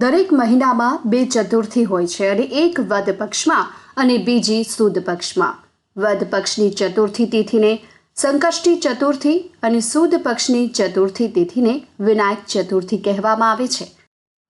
દરેક મહિનામાં બે ચતુર્થી હોય છે અને એક વદ પક્ષમાં અને બીજી સુદ પક્ષમાં. વદ પક્ષની ચતુર્થી તિથિને સંકષ્ટી ચતુર્થી અને સુદ પક્ષની ચતુર્થી તિથિને વિનાયક ચતુર્થી કહેવામાં આવે છે.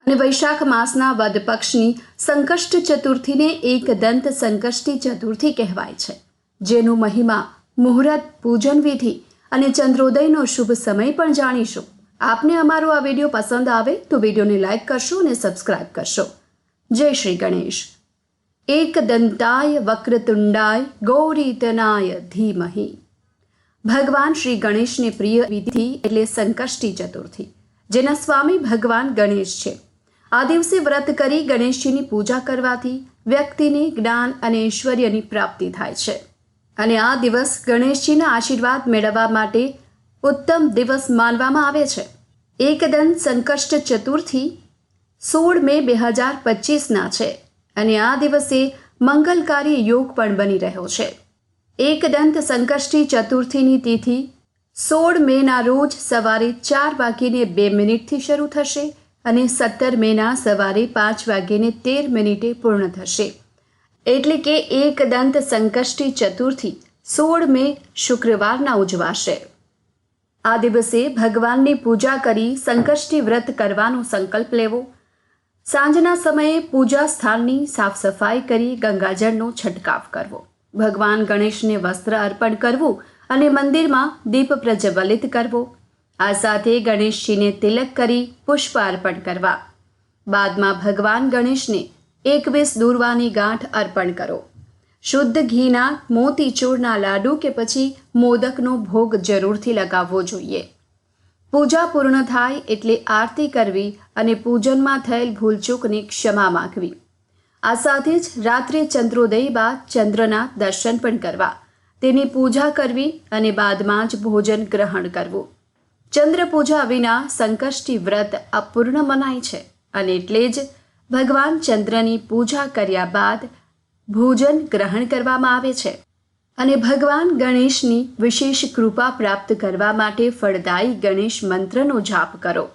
અને વૈશાખ માસના વદ પક્ષની સંકષ્ટ ચતુર્થીને એક દંત સંકષ્ટી ચતુર્થી કહેવાય છે. જેનું મહિમા મુહૂર્ત, પૂજન વિધિ અને ચંદ્રોદયનો શુભ સમય પણ જાણીશું. આપને અમારો આ વીડિયો પસંદ આવે તો વિડીયોને લાઇક કરશો અને સબસ્ક્રાઇબ કરશો. જય શ્રી ગણેશ. એક દંતાય વક્રતુંડાય ગૌરીતનાય ધીમહી. ભગવાન શ્રી ગણેશને પ્રિય વિધિ એટલે સંકષ્ટી ચતુર્થી, જેના સ્વામી ભગવાન ગણેશ છે. આ દિવસે વ્રત કરી ગણેશજીની પૂજા કરવાથી વ્યક્તિને જ્ઞાન અને ઐશ્વર્યની પ્રાપ્તિ થાય છે. અને આ દિવસ ગણેશજીના આશીર્વાદ મેળવવા માટે ઉત્તમ દિવસ માનવામાં આવે છે. એકદન સંકષ્ટ ચતુર્થી સોળ મે બે હજાર પચીસના છે અને આ દિવસે મંગલકારી યોગ પણ બની રહ્યો છે. એકદંત સંકષ્ટી ચતુર્થીની તિથિ સોળ મેના રોજ સવારે ચાર વાગીને બે મિનિટથી શરૂ થશે અને સત્તર મેના સવારે પાંચ વાગીને તેર મિનિટે પૂર્ણ થશે. એટલે કે એકદંત સંકષ્ટી ચતુર્થી સોળ મે શુક્રવારના ઉજવાશે. આ દિવસે ભગવાનની પૂજા કરી સંકષ્ટી વ્રત કરવાનો સંકલ્પ લેવો. સાંજના સમયે પૂજા સ્થાનની સાફ સફાઈ કરી ગંગાજળનો છંટકાવ કરવો. ભગવાન ગણેશને વસ્ત્ર અર્પણ કરવું અને મંદિરમાં દીપ પ્રજ્વલિત કરવો. આ સાથે ગણેશજીને તિલક કરી પુષ્પ અર્પણ કરવા. બાદમાં ભગવાન ગણેશને એકવીસ દૂરવાની ગાંઠ અર્પણ કરો. શુદ્ધ ઘીના મોતીચૂરના લાડુ કે પછી મોદકનો ભોગ જરૂરથી લગાવવો જોઈએ. પૂજા પૂર્ણ થાય એટલે આરતી કરવી અને પૂજનમાં થયેલ ભૂલચૂકની ક્ષમા માગવી. આ સાથે જ રાત્રે ચંદ્રોદય બાદ ચંદ્રના દર્શન પણ કરવા. તેની પૂજા કરવી અને બાદમાં જ ભોજન ગ્રહણ કરવું. ચંદ્ર પૂજા વિના સંકષ્ટી વ્રત અપૂર્ણ મનાય છે અને એટલે જ ભગવાન ચંદ્રની પૂજા કર્યા બાદ ભોજન ગ્રહણ કરવામાં આવે છે અને ભગવાન ગણેશની વિશેષ કૃપા પ્રાપ્ત કરવા માટે ફળદાયી ગણેશ મંત્રનો જાપ કરો.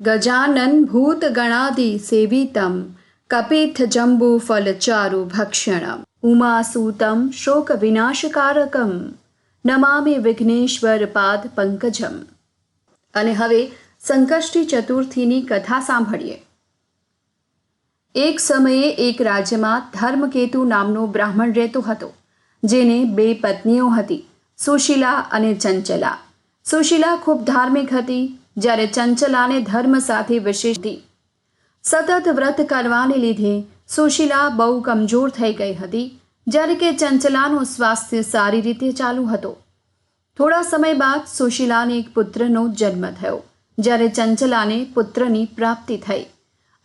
ગજાનન ભૂત ગણાદિ સેવિતમ, કપિથ જંબુ ફલચારુ ભક્ષણમ ઉમાસૂતમ શોક વિનાશકારકમ, નમામિ વિઘ્નેશ્વર પાદ પંકજમ. અને હવે સંકષ્ટી ચતુર્થીની કથા સાંભળીએ. એક સમયે એક રાજ્યમાં ધર્મકેતુ નામનો બ્રાહ્મણ રહેતો હતો, જેને બે પત્નીઓ હતી, સુશીલા અને ચંચલા. સુશીલા ખૂબ ધાર્મિક હતી, જ્યારે ચંચલાને ધર્મ સાથે વિશેષ હતી. સતત વ્રત કરવાને લીધે સુશીલા બહુ કમજોર થઈ ગઈ હતી, જ્યારે કે ચંચલાનું સ્વાસ્થ્ય સારી રીતે ચાલુ હતો. થોડા સમય બાદ સુશીલાને એક પુત્રનો જન્મ થયો, જ્યારે ચંચલાને પુત્રની પ્રાપ્તિ થઈ.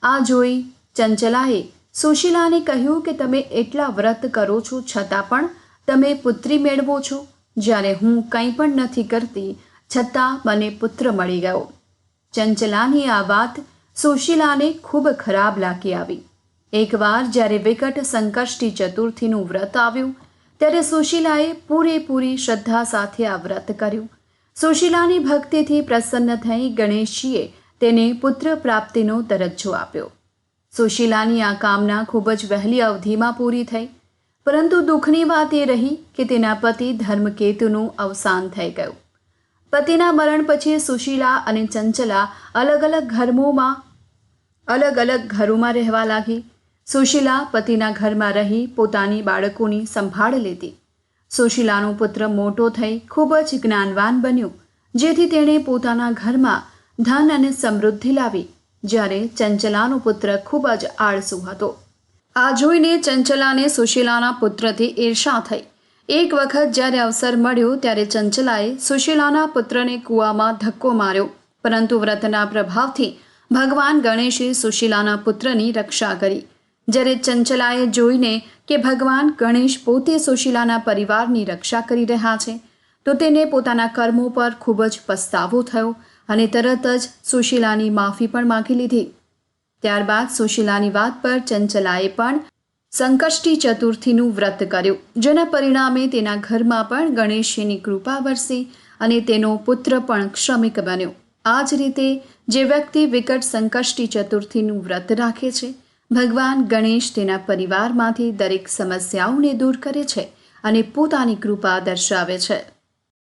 આ જોઈ ચંચલાએ સુશીલાને કહ્યું કે તમે એટલા વ્રત કરો છો છતાં પણ તમે પુત્રી મેળવો છો. જ્યારે હું કંઈ પણ નથી કરતી, છતાં મને પુત્ર મળી ગયો. ચંચલાની આ વાત સુશીલાને ખૂબ ખરાબ લાગી આવી. એકવાર જ્યારે વિકટ સંકષ્ટી ચતુર્થીનું વ્રત આવ્યું, ત્યારે સુશીલાએ પૂરેપૂરી શ્રદ્ધા સાથે આ વ્રત કર્યું. સુશીલાની ભક્તિથી પ્રસન્ન થઈ ગણેશજીએ તેને પુત્ર પ્રાપ્તિનો દરજ્જો આપ્યો. સુશીલાની આ કામના ખૂબ જ વહેલી અવધિમાં પૂરી થઈ. પરંતુ દુઃખની વાત એ રહી કે તેના પતિ ધર્મકેતુનું અવસાન થઈ ગયું. પતિના મરણ પછી સુશીલા અને ચંચલા અલગ અલગ ઘરમાં અલગ અલગ ઘરોમાં રહેવા લાગી. સુશીલા પતિના ઘરમાં રહી પોતાની બાળકોની સંભાળ લેતી સુશીલાનો પુત્ર મોટો થઈ ખૂબ જ જ્ઞાનવાન બન્યો, જેથી તેણે પોતાના ઘરમાં ધન અને સમૃદ્ધિ લાવી. જ્યારે ચંચલાનો પુત્ર ખૂબ જ આળસુ હતો. આ જોઈને ચંચલાને સુશીલાના પુત્રથી ઈર્ષા થઈ. એક વખત જ્યારે અવસર મળ્યો ત્યારે ચંચલાએ સુશીલાના પુત્રને કૂવામાં ધક્કો માર્યો. પરંતુ વ્રતના પ્રભાવથી ભગવાન ગણેશે સુશીલાના પુત્રની રક્ષા કરી. જ્યારે ચંચલાએ જોઈને કે ભગવાન ગણેશ પોતે સુશીલાના પરિવારની રક્ષા કરી રહ્યા છે તો તેને પોતાના કર્મો પર ખૂબ જ પસ્તાવો થયો અને તરત જ સુશીલાની માફી પણ માગી લીધી. ત્યારબાદ સુશીલાની વાત પર ચંચલાએ પણ સંકષ્ટી ચતુર્થીનું વ્રત કર્યું, જેના પરિણામે તેના ઘરમાં પણ ગણેશજીની કૃપા વરસી અને તેનો પુત્ર પણ ક્ષમિક બન્યો. આ જ રીતે જે વ્યક્તિ વિકટ સંકષ્ટી ચતુર્થીનું વ્રત રાખે છે, ભગવાન ગણેશ તેના પરિવારમાંથી દરેક સમસ્યાઓને દૂર કરે છે અને પોતાની કૃપા દર્શાવે છે.